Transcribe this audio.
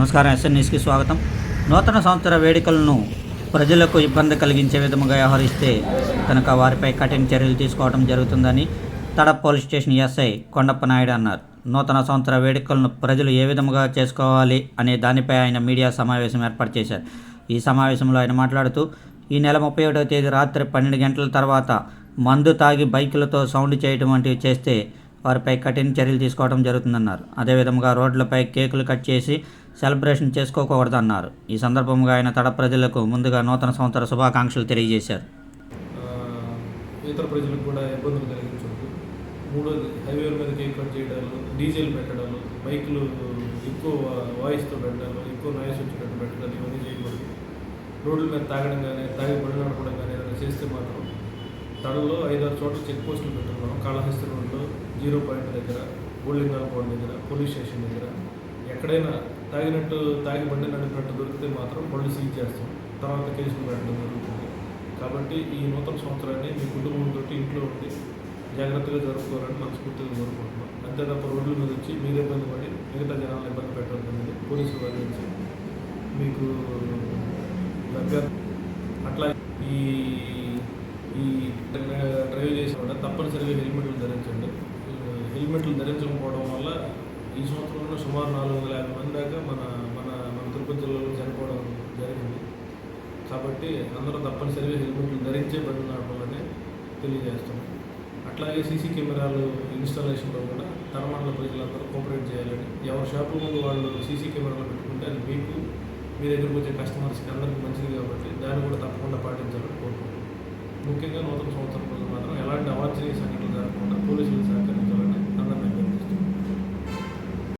నమస్కారం. ఎస్ఎన్ఎస్కి స్వాగతం. నూతన సంవత్సర వేడుకలను ప్రజలకు ఇబ్బంది కలిగించే విధముగా వ్యవహరిస్తే కనుక వారిపై కఠిన చర్యలు తీసుకోవడం జరుగుతుందని Tada police station SI Kondappa Naidu అన్నారు. నూతన సంవత్సర వేడుకలను ప్రజలు ఏ విధముగా చేసుకోవాలి అనే దానిపై ఆయన మీడియా సమావేశం ఏర్పాటు చేశారు. ఈ సమావేశంలో ఆయన మాట్లాడుతూ ఈ నెల ముప్పై ఒకటవ తేదీ రాత్రి పన్నెండు గంటల తర్వాత మందు తాగి బైకులతో సౌండ్ చేయడం వంటివి చేస్తే వారిపై కఠిన చర్యలు తీసుకోవడం జరుగుతుందన్నారు. అదేవిధంగా రోడ్లపై కేకులు కట్ చేసి సెలబ్రేషన్ చేసుకోకూడదన్నారు. ఈ సందర్భంగా ఆయన తడ ప్రజలకు ముందుగా నూతన సంవత్సర శుభాకాంక్షలు తెలియజేశారు. ఇతర ప్రజలకు కూడా ఇబ్బందులు కలిగించవద్దు. మూడోది హైవేల మీద కేక్ కట్ చేయడాలు డీజిల్ పెట్టడాలు బైకులు ఎక్కువ వాయిస్తో పెట్టడాలు ఎక్కువ నాయిస్ వచ్చేటట్టు పెట్టడాలు ఇవన్నీ చేయకూడదు. రోడ్ల మీద తాగడం కానీ తాగి బండి నడపడం కానీ ఏదైనా చేస్తే మాత్రం తడలో ఐదారు చోట్ల చెక్ పోస్టులు పెట్టుకున్నాం కాళహస్తి రోడ్లో జీరో పాయింట్ దగ్గర గోల్డింగాలకోట దగ్గర పోలీస్ స్టేషన్ దగ్గర ఎక్కడైనా తాగినట్టు తాగి బండి నడిపినట్టు దొరికితే మాత్రం బళ్ళు సీజ్ చేస్తాం. తర్వాత కేసులు పెట్టడం జరుగుతుంది. కాబట్టి ఈ నూతన సంవత్సరాన్ని మీ కుటుంబంతో ఇంట్లో ఉండి జాగ్రత్తగా జరుపుకోవాలని మనస్ఫూర్తిగా కోరుకుంటున్నాం. అంతే తప్ప రోడ్ల మీద వచ్చి మీరు ఇబ్బంది పడి మిగతా జనాలను ఇబ్బంది పెట్టవద్దు పోలీసులు వారి నుంచి మీకు దగ్గర అట్లా ఈ ఈ డ్రైవ్ చేసిన కూడా తప్పనిసరిగా హెల్మెట్లు ధరించండి. హెల్మెట్లు ధరించకపోవడం వల్ల ఈ సంవత్సరంలో సుమారు నాలుగు వందల యాభై మంది దాకా మన మన మన తిరుపతి జిల్లాలో చనిపోవడం జరిగింది. కాబట్టి అందరూ తప్పనిసరిగా హెల్మెట్లు ధరించే బండి నడపాలని తెలియజేస్తున్నాం. అట్లాగే సీసీ కెమెరాలు ఇన్స్టాలేషన్లో కూడా తరమండల ప్రజలందరూ కోఆపరేట్ చేయాలని ఎవరి షాపు ముందు వాళ్ళు సీసీ కెమెరాలు పెట్టుకుంటే అది మీకు మీ దగ్గరకు వచ్చే కస్టమర్స్కి అందరికీ మంచిది కాబట్టి దాన్ని కూడా తప్పకుండా పాటించాలని కోరుకుంటున్నాం. ముఖ్యంగా నూతన సంవత్సరం రోజు మాత్రం ఎలాంటి అవాంఛనీయ సంఘటనలు జరగకుండా పోలీసులు